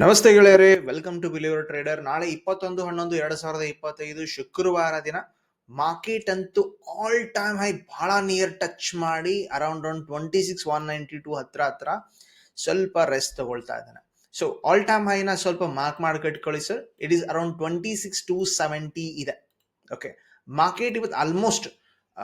ನಮಸ್ತೆ ಗೆಳೆಯರೇ welcome to believer trader ನಾಳೆ ಇಪ್ಪತ್ತೊಂದು, ಹನ್ನೊಂದು, ಎರಡ್ ಸಾವಿರದ ಇಪ್ಪತ್ತೈದು ಶುಕ್ರವಾರ ದಿನ ಮಾರ್ಕೆಟ್ ಅಂತೂ ಆಲ್ ಟೈಮ್ ಹೈ ಬಹಳ ನಿಯರ್ ಟಚ್ ಮಾಡಿ around around twenty six one ninety two ಹತ್ರ ಹತ್ರ ಸ್ವಲ್ಪ ರೆಸ್ಟ್ ತಗೊಳ್ತಾ ಇದ್ದಾನೆ. ಸೊ ಆಲ್ ಟೈಮ್ ಹೈನ ಸ್ವಲ್ಪ ಮಾರ್ಕ್ ಮಾರ್ಕೆಟ್ ಕಳಿ sir it is around twenty six two seventy ಇದೆ. ಓಕೆ ಮಾರ್ಕೆಟ್ ಇವತ್ತು ಆಲ್ಮೋಸ್ಟ್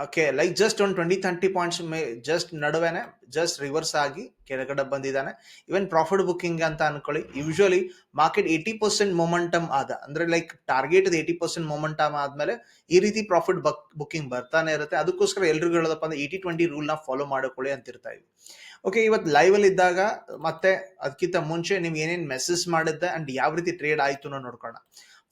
ಓಕೆ ಲೈಕ್ ಜಸ್ಟ್ ಒಂದು ಟ್ವೆಂಟಿ ತರ್ಟಿ ಪಾಯಿಂಟ್ಸ್ ಮೇ ಜಸ್ಟ್ ನಡುವೆನೆ ಜಸ್ಟ್ ರಿವರ್ಸ್ ಆಗಿ ಕೆಳಗಡೆ ಬಂದಿದ್ದಾನೆ. ಇವನ್ ಪ್ರಾಫಿಟ್ ಬುಕ್ಕಿಂಗ್ ಅಂತ ಅನ್ಕೊಳ್ಳಿ usually market eighty percent momentum ಆದ, ಅಂದ್ರೆ like target eighty percent momentum ಆದ್ಮೇಲೆ ಈ ರೀತಿ ಪ್ರಾಫಿಟ್ ಬುಕ್ಕಿಂಗ್ ಬರ್ತಾನೆ ಇರುತ್ತೆ. ಅದಕ್ಕೋಸ್ಕರ ಎಲ್ರಿಗೂ ಹೇಳೋದಪ್ಪ ಅಂದ್ರೆ ಏಯ್ಟಿ ಟ್ವೆಂಟಿ ರೂಲ್ನ ಫಾಲೋ ಮಾಡ್ಕೊಳ್ಳಿ ಅಂತಿರ್ತಾ ಇದ್ವಿ ಓಕೆ ಇವತ್ತು ಲೈವ್ ಅಲ್ಲಿ ಇದ್ದಾಗ ಮತ್ತೆ ಅದಕ್ಕಿಂತ ಮುಂಚೆ ನೀವು ಏನೇನು ಮೆಸೇಜ್ ಮಾಡಿದ್ದೆ ಅಂಡ್ ಯಾವ ರೀತಿ ಟ್ರೇಡ್ ಆಯಿತು ನೋಡ್ಕೋಣ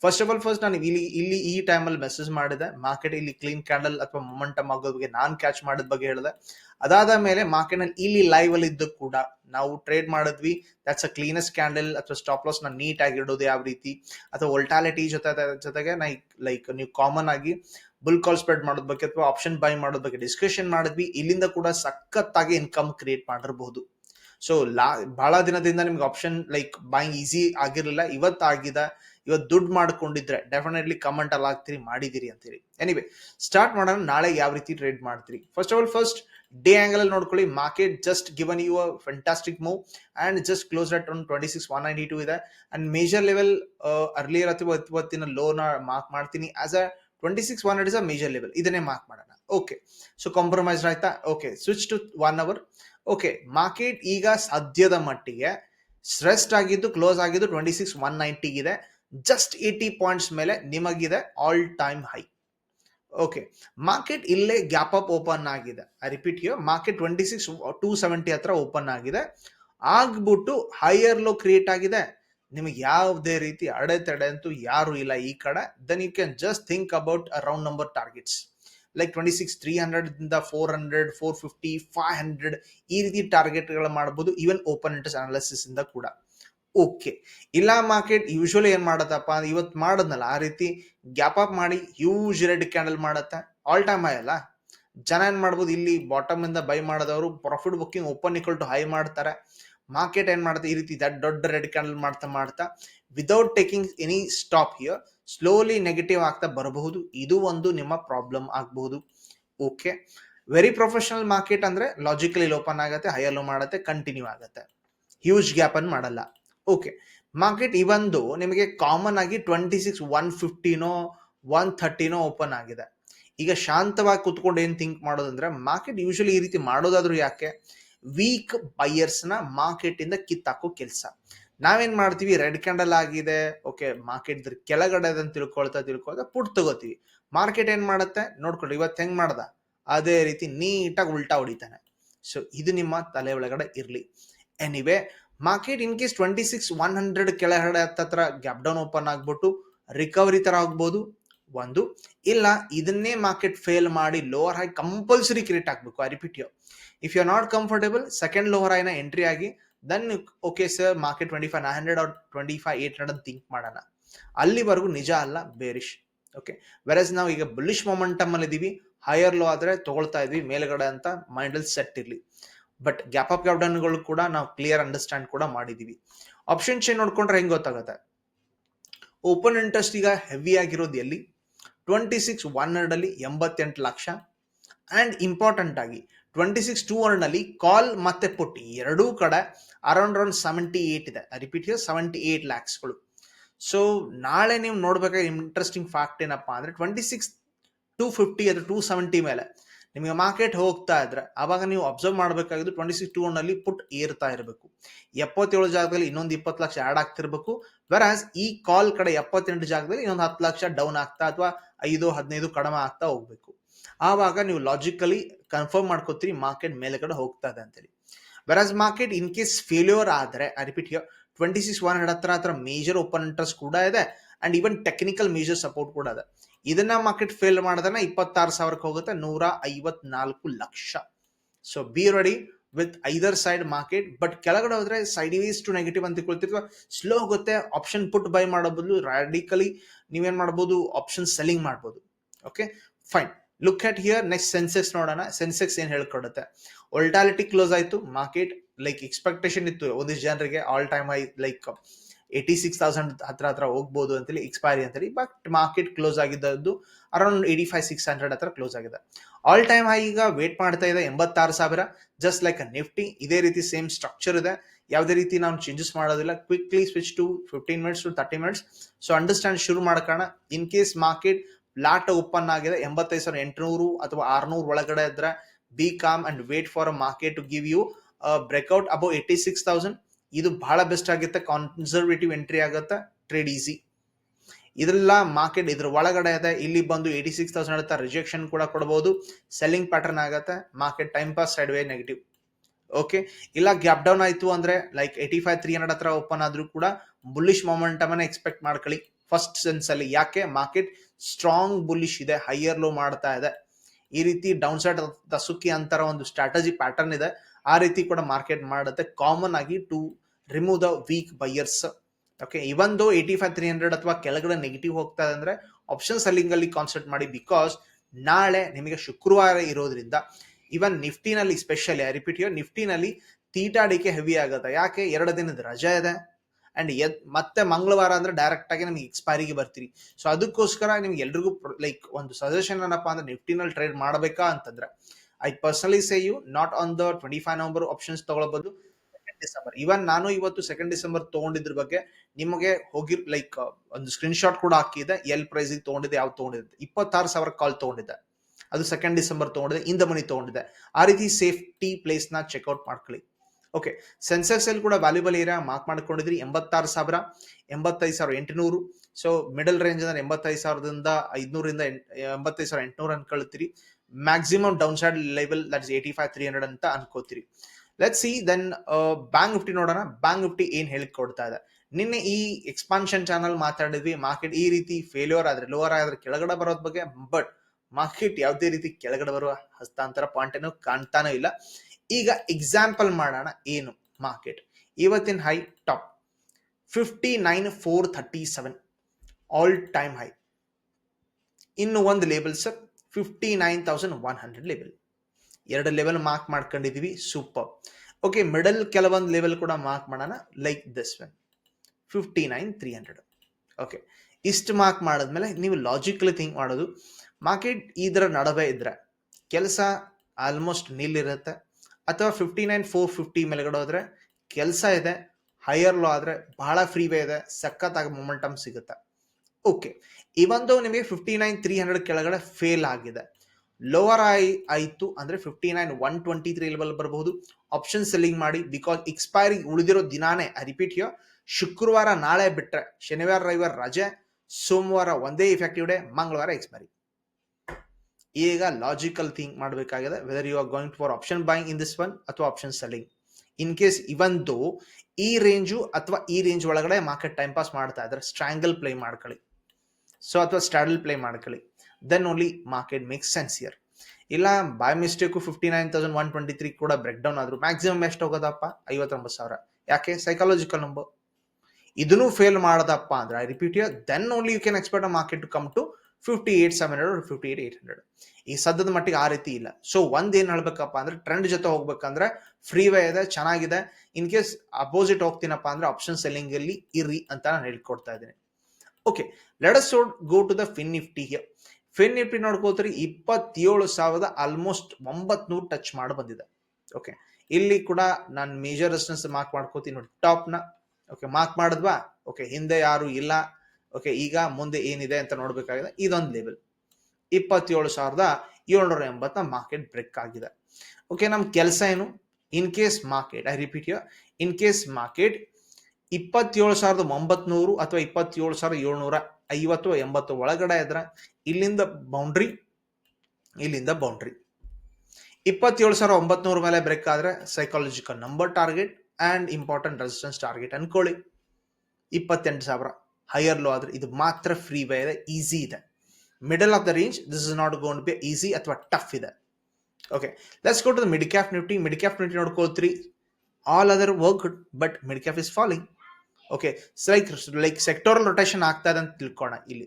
ಫಸ್ಟ್ ಆಫ್ ಆಲ್ ಫಸ್ಟ್ ನಾನು ಇಲ್ಲಿ ಇಲ್ಲಿ ಈ ಟೈಮಲ್ಲಿ ಮೆಸೇಜ್ ಮಾಡಿದೆ. ಮಾರ್ಕೆಟ್ ಇಲ್ಲಿ ಕ್ಲೀನ್ ಕ್ಯಾಂಡಲ್ ಅಥವಾ ಮೊಮೆಂಟಮ್ ಆಗೋದ್ ಬಗ್ಗೆ ನಾನು ಕ್ಯಾಚ್ ಮಾಡಿದ ಬಗ್ಗೆ ಹೇಳಿದೆ. ಅದಾದ ಮೇಲೆ ಮಾರ್ಕೆಟ್ನಲ್ಲಿ ಇಲ್ಲಿ ಲೈವ್ ಅಲ್ಲಿ ಇದ್ದು ಕೂಡ ನಾವು ಟ್ರೇಡ್ ಮಾಡಿದ್ವಿ. ದಟ್ಸ್ ಅ ಕ್ಲೀನೆಸ್ಟ್ ಕ್ಯಾಂಡಲ್ ಅಥವಾ ಸ್ಟಾಪ್ ಲಾಸ್ನ ನೀಟ್ ಆಗಿ ಇಡೋದು ಯಾವ ರೀತಿ? ಅಥವಾ ಒಲ್ಟಾಲಿಟಿ ಜೊತೆ, ಜೊತೆಗೆ ನೈ ಲೈಕ್ ನೀವು ಕಾಮನ್ ಆಗಿ ಬುಲ್ ಕಾಲ್ ಸ್ಪ್ರೆಡ್ ಮಾಡೋದ್ ಬಗ್ಗೆ ಅಥವಾ ಆಪ್ಷನ್ ಬೈ ಮಾಡೋದ್ ಬಗ್ಗೆ ಡಿಸ್ಕಷನ್ ಮಾಡಿದ್ವಿ. ಇಲ್ಲಿಂದ ಕೂಡ ಸಖತ್ತಾಗಿ ಇನ್ಕಮ್ ಕ್ರಿಯೇಟ್ ಮಾಡಿರಬಹುದು ಸೊ ಲಾ ಬಹಳ ದಿನದಿಂದ ನಿಮ್ಗೆ ಆಪ್ಷನ್ ಲೈಕ್ ಬಾಯಿಂಗ್ ಈಸಿ ಆಗಿರಲಿಲ್ಲ. ಇವತ್ತು ಆಗಿದೆ ಇವತ್ತು ದುಡ್ಡು ಮಾಡ್ಕೊಂಡಿದ್ರೆ ಡೆಫಿನೆಟ್ಲಿ ಕಮೆಂಟ್ ಅಲ್ಲಿ ಹಾಕ್ತೀರಿ ಮಾಡಿದಿರಿ ಅಂತೇಳಿ ಎನಿವೆ ಸ್ಟಾರ್ಟ್ ಮಾಡೋಣ, ನಾಳೆ ಯಾವ ರೀತಿ ಟ್ರೇಡ್ ಮಾಡ್ತೀರಿ. First of all first day angle ಅಲ್ಲಿ ನೋಡ್ಕೊಳ್ಳಿ. Market just given you a fantastic move and just close at one twenty six one ninety two ಇದೆ ಅಂಡ್ ಮೇಜರ್ ಲೆವೆಲ್ ಅರ್ಲಿಯರ್ ಅಥವಾ ಇವತ್ತಿನ ಲೋನ ಮಾರ್ಕ್ ಮಾಡ್ತೀನಿ. As a twenty six one is a major level ಇದನ್ನೇ mark ಮಾಡೋಣ. Okay so compromise ಆಯ್ತಾ? Okay switch to one hour okay market ಈಗ ಸದ್ಯದ ಮಟ್ಟಿಗೆ ಸ್ಟ್ರೆಸ್ಟ್ ಆಗಿದ್ದು ಕ್ಲೋಸ್ ಆಗಿದ್ದು ಟ್ವೆಂಟಿ ಸಿಕ್ಸ್ ಒನ್ ನೈಂಟಿಗಿದೆ ಜಸ್ಟ್ ಏಯ್ಟಿ ಪಾಯಿಂಟ್ಸ್ ಮೇಲೆ ನಿಮಗಿದೆ all time high okay market ಇಲ್ಲೇ ಗ್ಯಾಪ್ ಅಪ್ ಓಪನ್ ಆಗಿದೆ. I repeat you market twenty six two seventy ಹತ್ರ ಓಪನ್ ಆಗಿದೆ. ಆಗ್ಬಿಟ್ಟು ಹೈಯರ್ ಲೋ ಕ್ರಿಯೇಟ್ ಆಗಿದೆ. ನಿಮಗೆ ಯಾವುದೇ ರೀತಿ ಅಡೆತಡೆ ಅಂತೂ ಯಾರು ಇಲ್ಲ ಈ ಕಡೆ. Then you can just think about round number targets like twenty six three hundred ಇಂದ four hundred four fifty five hundred ಈ ರೀತಿ ಟಾರ್ಗೆಟ್ಗಳು ಮಾಡ್ಬೋದು ಈವನ್ ಓಪನ್ ಇಂಟ್ರೆಸ್ಟ್ ಅನಾಲಿಸಿಸ್ ಇಂದ ಕೂಡ. ಓಕೆ. ಇಲ್ಲ ಮಾರ್ಕೆಟ್ ಯೂಶುವಲಿ ಏನ್ ಮಾಡತ್ತಪ್ಪ ಇವತ್ತು ಮಾಡದ್ನಲ್ಲ, ಆ ರೀತಿ ಗ್ಯಾಪ್ ಅಪ್ ಮಾಡಿ ಹ್ಯೂಜ್ ರೆಡ್ ಕ್ಯಾಂಡಲ್ ಮಾಡುತ್ತೆ. ಆಲ್ ಟೈಮ್ ಹೈ ಅಲ್ಲ. ಜನ ಏನ್ ಮಾಡ್ಬೋದು, ಇಲ್ಲಿ ಬಾಟಮ್ ಇಂದ ಬೈ ಮಾಡಿದವರು profit booking open equal to high ಮಾಡ್ತಾರೆ. ಮಾರ್ಕೆಟ್ ಏನ್ ಮಾಡುತ್ತೆ, ಈ ರೀತಿ ದೊಡ್ಡ ದೊಡ್ಡ ರೆಡ್ ಕ್ಯಾಂಡಲ್ ಮಾಡ್ತಾ ಮಾಡ್ತಾ without taking any stop here slowly negative ಆಗ್ತಾ ಬರಬಹುದು. ಇದು ಒಂದು ನಿಮ್ಮ ಪ್ರಾಬ್ಲಮ್ ಆಗಬಹುದು. ಓಕೆ. ವೆರಿ ಪ್ರೊಫೆಷನಲ್ ಮಾರ್ಕೆಟ್ ಅಂದ್ರೆ ಲಾಜಿಕಲಿ ಓಪನ್ ಆಗುತ್ತೆ ಹೈಯಲ್ಲೂ ಮಾಡುತ್ತೆ ಕಂಟಿನ್ಯೂ ಆಗುತ್ತೆ. ಹ್ಯೂಜ್ ಗ್ಯಾಪ್ ಅನ್ನು ಮಾಡಲ್ಲ. ಓಕೆ ಮಾರ್ಕೆಟ್ ಇವಂದು ನಿಮಗೆ ಕಾಮನ್ ಆಗಿ ಟ್ವೆಂಟಿ ಸಿಕ್ಸ್ ಒನ್ ಫಿಫ್ಟಿನೋ ಒನ್ ಥರ್ಟಿನೋ ಓಪನ್ ಆಗಿದೆ. ಈಗ ಶಾಂತವಾಗಿ ಕುತ್ಕೊಂಡು ಏನು ಥಿಂಕ್ ಮಾಡೋದಂದ್ರೆ ಮಾರ್ಕೆಟ್ ಯೂಶಲಿ ಈ ರೀತಿ ಮಾಡೋದಾದ್ರೂ ಯಾಕೆ? ವೀಕ್ ಬೈಯರ್ಸ್ನ ಮಾರ್ಕೆಟ್ ಇಂದ ಕಿತ್ತಾಕೋ ಕೆಲಸ. ನಾವೇನ್ ಮಾಡ್ತೀವಿ? ರೆಡ್ ಕ್ಯಾಂಡಲ್ ಆಗಿದೆ. ಓಕೆ ಮಾರ್ಕೆಟ್ ಕೆಳಗಡೆ ಅಂತ ತಿಳ್ಕೊಳ್ತಾ ತಿಳ್ಕೊಳ್ತಾ ಪುಟ್ ತಗೋತೀವಿ. ಮಾರ್ಕೆಟ್ ಏನ್ ಮಾಡುತ್ತೆ? ನೋಡ್ಕೊಳ್ಳಿ, ಇವತ್ತು ಹೆಂಗ್ ಮಾಡ್ದ? ಅದೇ ರೀತಿ ನೀಟಾಗಿ ಉಲ್ಟಾ ಹೊಡಿತಾನೆ. ಸೊ ಇದು ನಿಮ್ಮ ತಲೆ ಒಳಗಡೆ ಇರ್ಲಿ. Anyway market in case twenty six one hundred ಕೆಳಗಡೆ ಹತ್ತತ್ರ ಗ್ಯಾಪ್ ಡೌನ್ ಓಪನ್ ಆಗ್ಬಿಟ್ಟು ರಿಕವರಿ ತರ ಆಗ್ಬೋದು. ಒಂದು, ಇಲ್ಲ, ಇದನ್ನೇ ಮಾರ್ಕೆಟ್ ಫೇಲ್ ಮಾಡಿ ಲೋವರ್ ಹೈ ಕಂಪಲ್ಸರಿ ಕ್ರಿಯೇಟ್ ಆಗಬೇಕು. I repeat you if you are not comfortable second lower ಹೈನ ಎಂಟ್ರಿ ಆಗಿ then okay sir market twenty five nine hundred or twenty five eight hundred think ಮಾಡೋಣ. ಅಲ್ಲಿವರೆಗೂ ನಿಜ ಅಲ್ಲ bearish okay virus ನಾವು ಈಗ bullish momentum ಅಲ್ಲಿ ಇದೀವಿ ಹೈಯರ್ ಲೋ ಆದ್ರೆ ತಗೊಳ್ತಾ ಇದ್ವಿ, ಮೇಲ್ಗಡೆ ಅಂತ ಮೈಂಡ್ ಅಲ್ಲಿ ಸೆಟ್ ಇರ್ಲಿ. ಬಟ್ ಗ್ಯಾಪ್ ಅಪ್ ಗ್ಯಾಪ್ ಡೌನ್ಗಳು ಕೂಡ ನಾವು ಕ್ಲಿಯರ್ ಅಂಡರ್ಸ್ಟ್ಯಾಂಡ್ ಕೂಡ ಮಾಡಿದೀವಿ. ಆಪ್ಷನ್ ಚೇನ್ ನೋಡ್ಕೊಂಡ್ರೆ ಹೆಂಗ್ ಗೊತ್ತಾಗುತ್ತೆ? ಓಪನ್ ಇಂಟ್ರೆಸ್ಟ್ ಈಗ ಹೆವಿ ಆಗಿರೋದು ಎಲ್ಲಿ? ಟ್ವೆಂಟಿ ಸಿಕ್ಸ್ ಒನ್ ಹಂಡ್ರೆಡ್ ಅಲ್ಲಿ ಎಂಬತ್ತೆಂಟು ಲಕ್ಷ. ಅಂಡ್ ಇಂಪಾರ್ಟೆಂಟ್ ಆಗಿ ಟ್ವೆಂಟಿ ಸಿಕ್ಸ್ ಟೂ ಹಂಡ್ರೆಡ್ ಅಲ್ಲಿ ಕಾಲ್ ಮತ್ತೆ ಪುಟ್ ಎರಡೂ ಕಡೆ ಅರೌಂಡ್ ಅರೌಂಡ್ ಸೆವೆಂಟಿ ಏಟ್ ಇದೆ ರಿಪೀಟ್ ಸೆವೆಂಟಿ ಏಟ್ ಲ್ಯಾಕ್ಸ್ಗಳು ಸೊ ನಾಳೆ ನೀವು ನೋಡ್ಬೇಕಾದ್ರೆ ಇಂಟ್ರೆಸ್ಟಿಂಗ್ ಫ್ಯಾಕ್ಟ್ ಏನಪ್ಪಾ ಅಂದ್ರೆ ಟ್ವೆಂಟಿ ಸಿಕ್ಸ್ ಟೂ ಫಿಫ್ಟಿ ಅದು ಟೂ ಸೆವೆಂಟಿ ಮೇಲೆ. ನಿಮಗೆ ಮಾರ್ಕೆಟ್ ಹೋಗ್ತಾ ಇದ್ರೆ ಅವಾಗ ನೀವು ಅಬ್ಸರ್ವ್ ಮಾಡಬೇಕಾಗಿದ್ದು ಟ್ವೆಂಟಿ ಸಿಕ್ಸ್ ಟೂ ಒನ್ನಲ್ಲಿ ಪುಟ್ ಏರ್ತಾ ಇರಬೇಕು. ಎಪ್ಪತ್ತೇಳು ಜಾಗದಲ್ಲಿ ಇನ್ನೊಂದು ಇಪ್ಪತ್ತು ಲಕ್ಷ ಆ್ಯಡ್ ಆಗ್ತಿರ್ಬೇಕು. ವೆರಾಸ್ ಈ ಕಾಲ್ ಕಡೆ ಎಪ್ಪತ್ತೆಂಟು ಜಾಗದಲ್ಲಿ ಇನ್ನೊಂದು ಹತ್ತು ಲಕ್ಷ ಡೌನ್ ಆಗ್ತಾ ಅಥವಾ ಐದು, ಹದಿನೈದು ಕಡಿಮೆ ಆಗ್ತಾ ಹೋಗ್ಬೇಕು. ಆವಾಗ ನೀವು ಲಾಜಿಕಲಿ ಕನ್ಫರ್ಮ್ ಮಾಡ್ಕೋತೀರಿ ಮಾರ್ಕೆಟ್ ಮೇಲೆ ಕಡೆ ಹೋಗ್ತಾ ಇದೆ ಅಂತೇಳಿ. Whereas market in case failure ಆದರೆ I repeat twenty six one ಹತ್ರ ಹತ್ರ ಮೇಜರ್ ಓಪನ್ ಇಂಟ್ರೆಸ್ಟ್ ಕೂಡ ಇದೆ and even technical major support ಕೂಡ ಇದೆ. ಇದನ್ನ ಮಾರ್ಕೆಟ್ ಫೇಲ್ ಮಾಡಿದ್ರೆ ಇಪ್ಪತ್ತಾರು ಸಾವಿರಕ್ಕೆ ಹೋಗುತ್ತೆ, ನೂರ ಐವತ್ನಾಲ್ಕು lakh. So be ready with either side market but ಕೆಳಗಡೆ ಹೋದ್ರೆ ಸೈಡ್ ವೀಸ್ ಟು ನೆಗೆಟಿವ್ ಅಂತ ತಿಳ್ಕೊಳ್ತಿರ್ತೀವ. ಸ್ಲೋ ಹೋಗುತ್ತೆ ಆಪ್ಷನ್ ಪುಟ್ ಬೈ ಮಾಡೋ ಬದಲು ರಾಡಿಕಲಿ ನೀವೇನ್ ಮಾಡ್ಬೋದು ಆಪ್ಷನ್ ಸೆಲ್ಲಿಂಗ್ ಮಾಡ್ಬೋದು. Okay fine look at here next sensex ನೋಡೋಣ. ಸೆನ್ಸೆಕ್ಸ್ ಏನ್ ಹೇಳ್ಕೊಡುತ್ತೆ? ಒಲ್ಟಾಲಿಟಿ ಕ್ಲೋಸ್ ಆಯ್ತು ಮಾರ್ಕೆಟ್ ಲೈಕ್ ಎಕ್ಸ್ಪೆಕ್ಟೇಷನ್ ಇತ್ತು, ಒಂದಿಷ್ಟು ಜನರಿಗೆ all time high like eighty six thousand ಹತ್ರ ಹತ್ರ ಹೋಗ್ಬೋದು ಅಂತೇಳಿ ಎಕ್ಸ್ಪೈರಿ ಅಂತೇಳಿ but market close ಆಗಿದ್ದದ್ದು around eighty five six hundred ಹತ್ರ ಕ್ಲೋಸ್ ಆಗಿದೆ. ಆಲ್ ಟೈಮ್ ಹೈ ಈಗ ವೇಟ್ ಮಾಡ್ತಾ ಇದೆ ಎಂಬತ್ತಾರು ಸಾವಿರ. ಜಸ್ಟ್ ಲೈಕ್ ಅ ನಿಫ್ಟಿ ಇದೇ ರೀತಿ ಸೇಮ್ ಸ್ಟ್ರಕ್ಚರ್ ಇದೆ. ಯಾವುದೇ ರೀತಿ ನಾವು ಚೇಂಜಸ್ ಮಾಡೋದಿಲ್ಲ. Quickly switch to fifteen minutes to thirty minutes so understand ಶುರು ಮಾಡ್ಕೋಣ in case market lot open ಆಗಿದೆ, ಎಂಬತ್ತೈದು ಸಾವಿರ ಎಂಟುನೂರು ಅಥವಾ ಆರ್ನೂರು ಒಳಗಡೆ ಇದ್ರೆ be calm and wait for a market to give you breakout above eighty six thousand ಇದು ಬಹಳ ಬೆಸ್ಟ್ ಆಗುತ್ತೆ ಕಾನ್ಸರ್ವೇಟಿವ್ ಎಂಟ್ರಿ ಆಗುತ್ತೆ. ಟ್ರೇಡ್ ಈಸಿ ಇದೆಲ್ಲ ಮಾರ್ಕೆಟ್ ಇದ್ರ ಒಳಗಡೆ ಇದೆ. ಇಲ್ಲಿ ಬಂದು ಏಯ್ಟಿ ಸಿಕ್ಸ್ ತೌಸಂಡ್ ಆಗುತ್ತೆ ರಿಜೆಕ್ಷನ್ ಕೂಡ ಕೊಡಬಹುದು ಸೆಲ್ಲಿಂಗ್ ಪ್ಯಾಟರ್ನ್ ಆಗುತ್ತೆ. Market time pass side way negative okay ಇಲ್ಲ ಗ್ಯಾಪ್ ಡೌನ್ ಆಯ್ತು ಅಂದ್ರೆ like eighty five three hundred ಹತ್ರ ಓಪನ್ ಆದ್ರೂ ಕೂಡ ಬುಲ್ಲಿಶ್ ಮೊಮೆಂಟಮ್ ಅನ್ನ ಎಕ್ಸ್ಪೆಕ್ಟ್ ಮಾಡ್ಕೊಳ್ಳಿ. ಫಸ್ಟ್ ಸೆನ್ಸ್ ಅಲ್ಲಿ. ಯಾಕೆ? ಮಾರ್ಕೆಟ್ ಸ್ಟ್ರಾಂಗ್ ಬುಲ್ಲಿಶ್ ಇದೆ. ಹೈಯರ್ ಲೋ ಮಾಡ್ತಾ ಇದೆ. ಈ ರೀತಿ ಡೌನ್ ಸೈಡ್ ದಸುಕಿ ಅಂತಾರ ಒಂದು ಸ್ಟ್ರಾಟಜಿ ಪ್ಯಾಟರ್ನ್ ಇದೆ. ಆ ರೀತಿ ಕೂಡ ಮಾರ್ಕೆಟ್ ಮಾಡುತ್ತೆ. ಕಾಮನ್ ಆಗಿ to remove the weak buyers okay even though eighty five three hundred ಅಥವಾ ಕೆಳಗಡೆ ನೆಗೆಟಿವ್ ಹೋಗ್ತಾ ಇದೆ ಅಂದ್ರೆ ಆಪ್ಷನ್ ಸೆಲ್ಲಿಂಗ್ ಅಲ್ಲಿ ಕಾನ್ಸಂಟ್ರೇಟ್ ಮಾಡಿ ಬಿಕಾಸ್ ನಾಳೆ ನಿಮಗೆ ಶುಕ್ರವಾರ ಇರೋದ್ರಿಂದ ಇವನ್ ನಿಫ್ಟಿನಲ್ಲಿ ಸ್ಪೆಷಲಿ ಐ ರಿಪೀಟ್ ಯೋ ನಿಫ್ಟಿನಲ್ಲಿ ತೀಟಾಡಿಕೆ ಹೆವಿ ಆಗುತ್ತೆ. ಯಾಕೆ? ಎರಡು ದಿನದ ರಜೆ ಇದೆ. ಅಂಡ್ ಎದ್, ಮತ್ತೆ ಮಂಗಳವಾರ ಅಂದ್ರೆ ಡೈರೆಕ್ಟ್ ಆಗಿ ನಿಮ್ಗೆ ಎಕ್ಸ್ಪೈರಿಗೆ ಬರ್ತೀರಿ. ಸೊ ಅದಕ್ಕೋಸ್ಕರ ನಿಮ್ಗೆ ಎಲ್ರಿಗೂ ಲೈಕ್ ಒಂದು ಸಜೆಷನ್ ಏನಪ್ಪಾ ಅಂದ್ರೆ ನಿಫ್ಟಿನಲ್ಲಿ ಟ್ರೇಡ್ ಮಾಡಬೇಕಾ ಅಂತಂದ್ರೆ I personally say you not on the twenty five November options ತಗೊಳ್ಬಹುದು ಸೆಕೆಂಡ್ ಡಿಸೆಂಬರ್ ಇವನ್ ನಾನು ಇವತ್ತು ಸೆಕೆಂಡ್ ಡಿಸೆಂಬರ್ ತಗೊಂಡಿದ್ರ ಬಗ್ಗೆ ನಿಮಗೆ ಹೋಗಿ ಲೈಕ್ ಒಂದು ಸ್ಕ್ರೀನ್ ಶಾಟ್ ಕೂಡ ಹಾಕಿದೆ. ಎಲ್ ಪ್ರೈಸ್ ತಗೊಂಡಿದೆ ಯಾವ ತಗೊಂಡಿದೆ ಇಪ್ಪತ್ತಾರು ಸಾವಿರ ಕಾಲ್ ತಗೊಂಡಿದೆ ಅದು ಸೆಕೆಂಡ್ ಡಿಸೆಂಬರ್ ತಗೊಂಡಿದೆ ಇಂದ ಮನಿ ತಗೊಂಡಿದೆ ಆ ರೀತಿ ಸೇಫ್ಟಿ ಪ್ಲೇಸ್ನ ಚೆಕ್ಔಟ್ ಮಾಡ್ಕೊಳ್ಳಿ. ಓಕೆ ಸೆನ್ಸೆಕ್ಸ್ ಅಲ್ಲಿ ಕೂಡ ವ್ಯಾಲ್ಯೂಬಲ್ ಏರಿಯಾ ಮಾರ್ಕ್ ಮಾಡ್ಕೊಂಡಿದ್ರಿ, ಎಂಬತ್ತಾರು ಸಾವಿರ, ಎಂಬತ್ತೈದು ಸಾವಿರ ಎಂಟುನೂರು. ಸೊ ಮಿಡಲ್ ರೇಂಜ್ ಅಂದ್ರೆ ಎಂಬತ್ತೈದು ಸಾವಿರದಿಂದ ಐದ್ನೂರಿಂದ ಎಂಬತ್ತೈದು ಸಾವಿರ ಎಂಟುನೂರು ಅನ್ಕೊಳ್ತೀರಿ. Maximum downside level that is eighty five three hundred ಅಂತ ಅನ್ಕೋತೀರಿ let see then bank nifty ನೋಡೋಣ. ಬ್ಯಾಂಕ್ ನಿಫ್ಟಿ ಏನ್ ಹೇಳಿ ಕೊಡ್ತಾ ಇದೆ. ನಿನ್ನೆ ಈ ಎಕ್ಸ್ಪಾನ್ಷನ್ ಚಾನಲ್ ಮಾತಾಡಿದ್ವಿ. ಮಾರ್ಕೆಟ್ ಈ ರೀತಿ ಫೇಲ್ಯೂರ್ ಆದ್ರೆ ಲೋವರ್ ಆದ್ರೆ ಕೆಳಗಡೆ ಬರೋದ್ ಬಗ್ಗೆ ಬಟ್ ಮಾರ್ಕೆಟ್ ಯಾವುದೇ ರೀತಿ ಕೆಳಗಡೆ ಬರುವ ಹಸ್ತಾಂತರ ಪಾಯಿಂಟ್ ಏನು ಕಾಣ್ತಾನೂ ಇಲ್ಲ. ಈಗ ಎಕ್ಸಾಂಪಲ್ ಮಾಡೋಣ ಏನು ಮಾರ್ಕೆಟ್ ಇವತ್ತಿನ high top fifty nine four thirty seven all time high ಇನ್ನು ಒಂದು label sir fifty nine thousand one hundred level ಎರಡು ಲೆವೆಲ್ ಮಾರ್ಕ್ ಮಾಡ್ಕೊಂಡಿದೀವಿ ಸೂಪರ್ ಓಕೆ ಮಿಡಲ್ ಕೆಲವೊಂದು ಲೆವೆಲ್ ಕೂಡ ಮಾರ್ಕ್ ಮಾಡೋಣ like this one fifty nine three hundred okay ಇಷ್ಟು mark ಮಾಡಿದ್ಮೇಲೆ ನೀವು ಲಾಜಿಕಲಿ ಥಿಂಕ್ ಮಾಡೋದು ಮಾರ್ಕೆಟ್ ಇದರ ನಡುವೆ ಇದ್ರೆ ಕೆಲಸ ಆಲ್ಮೋಸ್ಟ್ ನಿಲ್ಲಿರುತ್ತೆ. ಅಥವಾ ಫಿಫ್ಟಿ ನೈನ್ ಫೋರ್ ಫಿಫ್ಟಿ ಮೇಲ್ಗಡೆ ಹೋದ್ರೆ ಕೆಲಸ ಇದೆ ಹೈಯರ್ ಲೋ ಆದರೆ ಬಹಳ ಫ್ರೀ ವೇ ಇದೆ, ಸಖತ್ತಾಗಿ ಮೊಮೆಂಟಮ್ ಸಿಗುತ್ತೆ. ಓಕೆ ಇವಂದು ನಿಮಗೆ ಫಿಫ್ಟಿ ನೈನ್ ತ್ರೀ ಹಂಡ್ರೆಡ್ ಕೆಳಗಡೆ ಫೇಲ್ ಆಗಿದೆ ಲೋವರ್ ಐ ಆಯಿತು ಅಂದ್ರೆ fifty nine one twenty three level ಬರಬಹುದು. ಆಪ್ಷನ್ ಸೆಲ್ಲಿಂಗ್ ಮಾಡಿ ಬಿಕಾಸ್ ಎಕ್ಸ್ಪೈರಿ ಉಳಿದಿರೋ ದಿನಾನೇ ಐ ರಿಪೀಟ್ ಯೋ ಶುಕ್ರವಾರ ನಾಳೆ ಬಿಟ್ರೆ, ಶನಿವಾರ, ರವಿವಾರ ರಜೆ, ಸೋಮವಾರ ಒಂದೇ ಇಫೆಕ್ಟಿವ್ ಡೇ ಮಂಗಳವಾರ ಎಕ್ಸ್ಪೈರಿ ಈಗ ಲಾಜಿಕಲ್ ಥಿಂಕ್ ಮಾಡಬೇಕಾಗಿದೆ whether you are going for option buying in this one ಅಥವಾ option selling in case even ಈ ರೇಂಜು ಅಥವಾ ಈ ರೇಂಜ್ ಒಳಗಡೆ ಮಾರ್ಕೆಟ್ ಟೈಮ್ ಪಾಸ್ ಮಾಡ್ತಾ ಇದ್ರೆ ಸ್ಟ್ರಾಂಗಲ್ ಪ್ಲೇ ಮಾಡ್ಕೊಳ್ಳಿ. ಸೊ ಅಥವಾ ಸ್ಟ್ಯಾಂಡಲ್ ಪ್ಲೇ ಮಾಡ್ಕೊಳ್ಳಿ. Then only market make sense year ಇಲ್ಲ by mistake fifty nine thousand one twenty three ಕೂಡ ಬ್ರೇಕ್ ಡೌನ್ ಆದರೂ ಮ್ಯಾಕ್ಸಿಮಮ್ ಎಷ್ಟು ಹೋಗೋದಪ್ಪ? ಐವತ್ತೊಂಬತ್ತು ಸಾವಿರ. ಯಾಕೆ? ಸೈಕಾಲಜಿಕಲ್ ನಂಬರ್ ಇದನ್ನು ಫೇಲ್ ಮಾಡೋದಪ್ಪ ಅಂದ್ರೆ I repeat you then only you can expect market to come to fifty eight seven hundred fifty eight eight hundred ಈ ಸದ್ಯದ ಮಟ್ಟಿಗೆ ಆ ರೀತಿ ಇಲ್ಲ. ಸೊ ಒಂದು ಏನು ಹೇಳ್ಬೇಕಪ್ಪ ಅಂದ್ರೆ ಟ್ರೆಂಡ್ ಜೊತೆ ಹೋಗ್ಬೇಕಂದ್ರೆ ಫ್ರೀ ವೇ ಇದೆ, ಚೆನ್ನಾಗಿದೆ. ಇನ್ ಕೇಸ್ ಅಪೋಸಿಟ್ ಹೋಗ್ತೀನಪ್ಪ ಅಂದ್ರೆ ಆಪ್ಷನ್ ಸೆಲ್ಲಿಂಗ್ ಅಲ್ಲಿ ಇರ್ರಿ ಅಂತ ನಾನು ಹೇಳ್ಕೊಡ್ತಾ ಇದ್ದೀನಿ. Okay let us go to the fin nifty here fin nifty ನೋಡ್ಕೋತೀರಿ ಇಪ್ಪತ್ತೇಳು ಸಾವಿರದ ಆಲ್ಮೋಸ್ಟ್ ಒಂಬತ್ ನೂರು ಟಚ್ ಮಾಡಿ ಬಂದಿದೆ. ಓಕೆ, ಇಲ್ಲಿ ಕೂಡ ನಾನು ಮೇಜರ್ ರೆಸ್ಟೆನ್ಸ್ ಮಾರ್ಕ್ ಮಾಡ್ಕೋತೀನಿ ನೋಡಿ ಟಾಪ್ನ. ಓಕೆ ಮಾರ್ಕ್ ಮಾಡಿದ್ವಾ? ಓಕೆ, ಹಿಂದೆ ಯಾರು ಇಲ್ಲ? ಓಕೆ, ಈಗ ಮುಂದೆ ಏನಿದೆ ಅಂತ ನೋಡ್ಬೇಕಾಗಿದೆ. ಇದೊಂದು ಲೆವೆಲ್ ಇಪ್ಪತ್ತೇಳು ಸಾವಿರದ ಏಳ್ನೂರ ಎಂಬತ್ತ ಮಾರ್ಕೆಟ್ ಬ್ರೇಕ್ ಆಗಿದೆ. ಓಕೆ ನಮ್ಮ ಕೆಲಸ ಏನು? In case market I repeat you in case market ಇಪ್ಪತ್ತೇಳು ಸಾವಿರದ ಒಂಬತ್ನೂರು ಅಥವಾ ಇಪ್ಪತ್ತೇಳು ಸಾವಿರದ ಏಳ್ನೂರ ಐವತ್ತು, ಎಂಬತ್ತು ಒಳಗಡೆ ಇದ್ರೆ ಇಲ್ಲಿಂದ ಬೌಂಡ್ರಿ ಇಲ್ಲಿಂದ ಬೌಂಡ್ರಿ ಇಪ್ಪತ್ತೇಳು ಸಾವಿರ ಒಂಬತ್ನೂರ ಮೇಲೆ ಬ್ರೇಕ್ ಆದ್ರೆ psychological number target and important resistance target ಅನ್ಕೊಳ್ಳಿ. ಇಪ್ಪತ್ತೆಂಟು ಸಾವಿರ. ಹೈಯರ್ ಲೋ ಆದ್ರೆ ಇದು ಮಾತ್ರ ಫ್ರೀ ವೇ ಇದೆ ಈಸಿ ಇದೆ. Middle of the range this is not gonna be easy ಅಥವಾ ಟಫ್ ಇದೆ. Okay let's go to mid cap Nifty mid Nifty ನೋಡ್ಕೋತ್ರಿ all other work but mid cap is falling okay like like sectoral rotation ಆಗ್ತಾ ಇದೆ ಅಂತ ತಿಳ್ಕೊಣ ಇಲ್ಲಿ.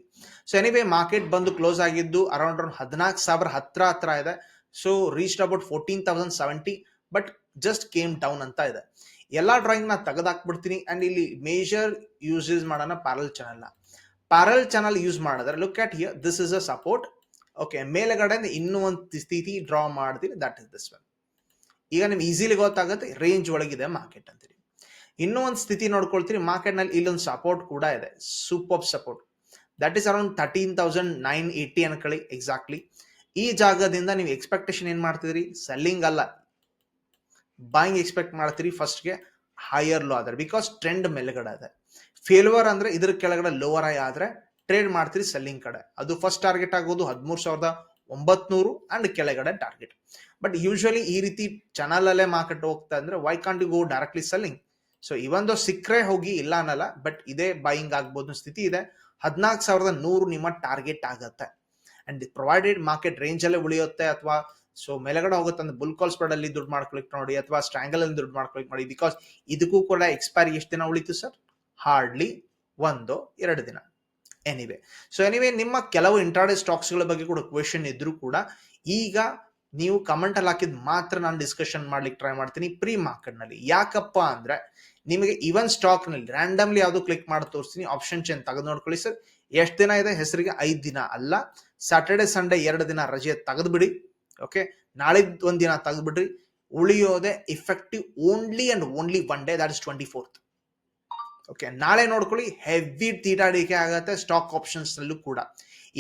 So anyway market ಬಂದು close ಆಗಿದ್ದು around around ಹದಿನಾಲ್ಕು ಸಾವಿರ ಹತ್ರ ಹತ್ರ ಇದೆ. So reached about fourteen thousand seventy but just came down ಅಂತ ಇದೆ. ಎಲ್ಲ ಡ್ರಾಯಿಂಗ್ ನಾ ತೆಗೆದಾಕ್ಬಿಡ್ತೀನಿ ಅಂಡ್ ಇಲ್ಲಿ ಮೇಜರ್ ಯೂಸಸ್ ಮಾಡೋಣ parallel channel parallel channel use ಮಾಡಿದ್ರೆ look at here this is a support okay ಮೇಲೆಗಡೆ ಇನ್ನೂ ಒಂದು ಸ್ಥಿತಿ ಡ್ರಾ ಮಾಡ್ತೀನಿ ದಟ್ ಇಸ್ ದಿಸ್ ಒನ್ ಈಗ ನಿಮ್ಗೆ ಈಸಿಲಿ ಗೊತ್ತಾಗುತ್ತೆ ರೇಂಜ್ ಒಳಗಿದೆ ಮಾರ್ಕೆಟ್ ಅಂತೀರಿ ಇನ್ನೂ ಒಂದು ಸ್ಥಿತಿ ನೋಡ್ಕೊಳ್ತೀರಿ ಮಾರ್ಕೆಟ್ನಲ್ಲಿ ಇಲ್ಲೊಂದು ಸಪೋರ್ಟ್ ಕೂಡ ಇದೆ. Super support that is around thirteen thousand nine eighty ಅನ್ಕೊಳ್ಳಿ ಎಕ್ಸಾಕ್ಟ್ಲಿ ಈ ಜಾಗದಿಂದ ನೀವು ಎಕ್ಸ್ಪೆಕ್ಟೇಷನ್ ಏನು ಮಾಡ್ತಿದ್ರಿ? ಸೆಲ್ಲಿಂಗ್ ಅಲ್ಲ. ಬಾಯಿಂಗ್ ಎಕ್ಸ್ಪೆಕ್ಟ್ ಮಾಡ್ತೀರಿ ಫಸ್ಟ್ಗೆ ಹೈಯರ್ ಲೋ ಆದ್ರೆ. ಬಿಕಾಸ್ ಟ್ರೆಂಡ್ ಮೇಲ್ಗಡೆ ಇದೆ. ಫೇಲ್ವರ್ ಅಂದ್ರೆ ಇದ್ರ ಕೆಳಗಡೆ ಲೋವರ್ ಆಯ್ ಆದರೆ ಟ್ರೇಡ್ ಮಾಡ್ತೀರಿ ಸೆಲ್ಲಿಂಗ್ ಕಡೆ. ಅದು ಫಸ್ಟ್ ಟಾರ್ಗೆಟ್ ಆಗೋದು ಹದಿಮೂರು ಸಾವಿರದ ಒಂಬತ್ನೂರು ಅಂಡ್ ಕೆಳಗಡೆ ಟಾರ್ಗೆಟ್ ಬಟ್ ಯೂಶ್ವಲಿ ಈ ರೀತಿ ಚಾನಲ್ ಅಲ್ಲೇ ಮಾರ್ಕೆಟ್ ಹೋಗ್ತಾ ಅಂದ್ರೆ why can't you go directly selling so ಇವೊಂದು ಸಿಕ್ಕರೆ ಹೋಗಿ ಇಲ್ಲ ಅನ್ನಲ್ಲ ಬಟ್ ಇದೇ ಬೈಯಿಂಗ್ ಆಗ್ಬೋದು ಸ್ಥಿತಿ ಇದೆ. ಹದಿನಾಲ್ಕು ಸಾವಿರದ ನೂರು ನಿಮ್ಮ ಟಾರ್ಗೆಟ್ ಆಗತ್ತೆ. ಅಂಡ್ ಪ್ರೊವೈಡೆಡ್ ಮಾರ್ಕೆಟ್ ರೇಂಜ್ ಅಲ್ಲೇ ಉಳಿಯುತ್ತೆ ಅಥವಾ ಸೊ ಮೇಲೆಗಡೆ ಹೋಗುತ್ತೆ ಅಂದ್ರೆ ಬುಲ್ ಕಾಲ್ ಸ್ಪ್ರೆಡ್ ಅಲ್ಲಿ ದುಡ್ಡು ಮಾಡ್ಕೊಳಿಕ್ ನೋಡಿ, ಅಥವಾ ಸ್ಟ್ರಾಂಗಲ್ ಅಲ್ಲಿ ದುಡ್ಡು ಮಾಡ್ಕೊಳಿಕ್ ನೋಡಿ ಬಿಕಾಸ್ ಇದಕ್ಕೂ ಕೂಡ ಎಕ್ಸ್ಪೈರಿ ಎಷ್ಟು ದಿನ ಉಳಿತು ಸರ್ ಹಾರ್ಡ್ಲಿ ಒಂದು, ಎರಡು ದಿನ. ಎನಿವೆ ಸೊ ಎನಿವೆ ನಿಮ್ಮ ಕೆಲವು ಇಂಟ್ರಾಡೇ ಸ್ಟಾಕ್ಸ್ಗಳ ಬಗ್ಗೆ ಕೂಡ ಕ್ವೆಶನ್ ಇದ್ರೂ ಕೂಡ, ಈಗ ನೀವು ಕಮೆಂಟ್ ಅಲ್ಲಿ ಹಾಕಿದ್ ಮಾತ್ರ ನಾನು ಡಿಸ್ಕಷನ್ ಮಾಡ್ಲಿಕ್ಕೆ ಟ್ರೈ ಮಾಡ್ತೀನಿ ಪ್ರೀ ಮಾರ್ಕೆಟ್ನಲ್ಲಿ ಯಾಕಪ್ಪ ಅಂದ್ರೆ ನಿಮಗೆ ಇವನ್ ಸ್ಟಾಕ್ನಲ್ಲಿ ರ್ಯಾಂಡಮ್ಲಿ ಯಾವ್ದು ಕ್ಲಿಕ್ ಮಾಡಿ ತೋರಿಸ್ತೀನಿ ಆಪ್ಷನ್ ಚೇಂಜ್ ತೆಗೆದು ನೋಡ್ಕೊಳ್ಳಿ ಸರ್. ಎಷ್ಟು ದಿನ ಇದೆ? ಹೆಸರಿಗೆ ಐದು ದಿನ ಅಲ್ಲ. ಸ್ಯಾಟರ್ಡೆ ಸಂಡೇ ಎರಡು ದಿನ ರಜೆ ತೆಗೆದು ಬಿಡಿ ಓಕೆ ನಾಳಿದ್ದು ಒಂದ್ ದಿನ ತೆಗೆದ್ಬಿಡ್ರಿ. ಉಳಿಯೋದೆ effective only and only one day that is twenty fourth okay ನಾಳೆ ನೋಡ್ಕೊಳ್ಳಿ ಹೆವಿ ತೀಟಾಡಿಕೆ ಆಗುತ್ತೆ ಸ್ಟಾಕ್ ಆಪ್ಷನ್ಸ್ ನಲ್ಲೂ ಕೂಡ.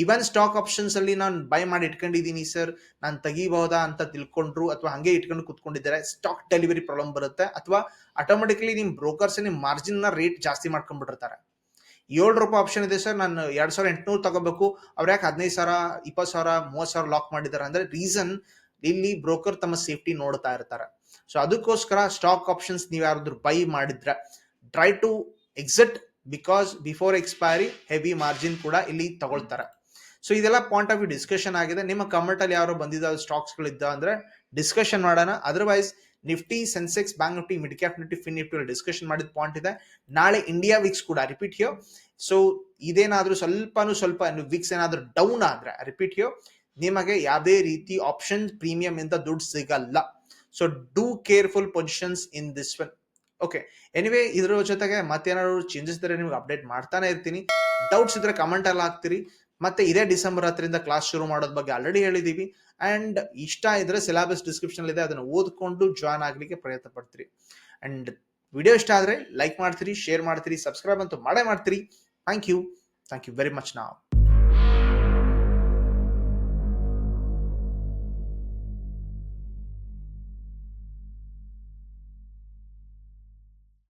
ಇವನ್ ಸ್ಟಾಕ್ ಆಪ್ಷನ್ಸ್ ಅಲ್ಲಿ ನಾನು ಬೈ ಮಾಡಿ ಇಟ್ಕೊಂಡಿದ್ದೀನಿ ಸರ್ ನಾನು ತೆಗಿಬಹುದಾ ಅಂತ ತಿಳ್ಕೊಂಡ್ರು ಅಥವಾ ಹಂಗೆ ಇಟ್ಕೊಂಡು ಕುತ್ಕೊಂಡಿದ್ದಾರೆ ಸ್ಟಾಕ್ ಡೆಲಿವರಿ ಪ್ರಾಬ್ಲಮ್ ಬರುತ್ತೆ. ಅಥವಾ ಆಟೋಮೆಟಿಕ್ಲಿ ನಿಮ್ಮ ಬ್ರೋಕರ್ಸ್ ನಿಮ್ಮ ಮಾರ್ಜಿನ್ನ ರೇಟ್ ಜಾಸ್ತಿ ಮಾಡ್ಕೊಂಡ್ಬಿಟ್ಟಿರ್ತಾರೆ. ಏಳು ರೂಪಾಯಿ ಆಪ್ಷನ್ ಇದೆ ಸರ್ ನಾನು ಎರಡ್ ಸಾವಿರ ಎಂಟುನೂರು ತಗೋಬೇಕು. ಅವ್ರು ಯಾಕೆ ಹದಿನೈದು ಸಾವಿರ, ಇಪ್ಪತ್ತು ಸಾವಿರ, ಮೂವತ್ತು ಸಾವಿರ ಲಾಕ್ ಮಾಡಿದ್ದಾರೆ ಅಂದ್ರೆ ರೀಸನ್ ಇಲ್ಲಿ ಬ್ರೋಕರ್ ತಮ್ಮ ಸೇಫ್ಟಿ ನೋಡ್ತಾ ಇರ್ತಾರೆ. ಸೊ ಅದಕ್ಕೋಸ್ಕರ ಸ್ಟಾಕ್ ಆಪ್ಷನ್ಸ್ ನೀವು ಯಾರಾದ್ರೂ ಬೈ ಮಾಡಿದ್ರೆ try to exit because before expiry heavy margin ಕೂಡ ಇಲ್ಲಿ ತಗೊಳ್ತಾರೆ. ಸೊ ಇದೆಲ್ಲ ಪಾಯಿಂಟ್ ಆಫ್ ವ್ಯೂ ಡಿಸ್ಕಷನ್ ಆಗಿದೆ. ನಿಮ್ಮ ಕಮೆಂಟ್ ಅಲ್ಲಿ ಯಾರು ಬಂದಿದ್ದ ಸ್ಟಾಕ್ಸ್ ಇದ್ದ ಅಂದ್ರೆ ಡಿಸ್ಕಷನ್ ಮಾಡೋಣ. Otherwise nifty sensex bank nifty mid cap nifty fin nifty discussion ಮಾಡಿದ ಪಾಯಿಂಟ್ ಇದೆ. ನಾಳೆ ಇಂಡಿಯಾ ವಿಕ್ಸ್ ಕೂಡ ರಿಪೀಟ್ ಹಿಯೋ ಸೊ ಇದೇನಾದ್ರೂ ಸ್ವಲ್ಪನೂ ಸ್ವಲ್ಪ ವಿಕ್ಸ್ ಏನಾದ್ರೂ ಡೌನ್ ಆದ್ರೆ ರಿಪೀಟ್ ಹಿಯೋ ನಿಮಗೆ ಯಾವುದೇ ರೀತಿ ಆಪ್ಷನ್ ಪ್ರೀಮಿಯಂ ಇಂದ ದುಡ್ಡು ಸಿಗಲ್ಲ. So do careful positions in this one okay anyway ಇದ್ರ ಜೊತೆಗೆ ಮತ್ತೇನಾದ್ರು ಚೇಂಜಸ್ ಇದ್ರೆ ನಿಮ್ಗೆ ಅಪ್ಡೇಟ್ ಮಾಡ್ತಾನೆ ಇರ್ತೀನಿ. ಡೌಟ್ಸ್ ಇದ್ರೆ ಕಮೆಂಟ್ ಅಲ್ಲಿ ಹಾಕ್ತಿರಿ. ಮತ್ತೆ ಇದೇ ಡಿಸೆಂಬರ್ ಹತ್ತರಿಂದ ಕ್ಲಾಸ್ ಶುರು ಮಾಡೋದ್ ಬಗ್ಗೆ ಆಲ್ರೆಡಿ ಹೇಳಿದೀವಿ. ಅಂಡ್ ಇಷ್ಟ ಇದ್ರೆ ಸಿಲೆಬಸ್ ಡಿಸ್ಕ್ರಿಪ್ಷನ್ ಇದೆ, ಅದನ್ನು ಓದ್ಕೊಂಡು ಜಾಯ್ನ್ ಆಗ್ಲಿಕ್ಕೆ ಪ್ರಯತ್ನ ಪಡ್ತೀರಿ. ಅಂಡ್ ವಿಡಿಯೋ ಇಷ್ಟ ಆದ್ರೆ ಲೈಕ್ ಮಾಡ್ತೀರಿ ಶೇರ್ ಮಾಡ್ತೀರಿ ಸಬ್ಸ್ಕ್ರೈಬ್ ಅಂತೂ ಮಾಡೇ ಮಾಡ್ತೀರಿ. Thank you thank you very much ನಾವು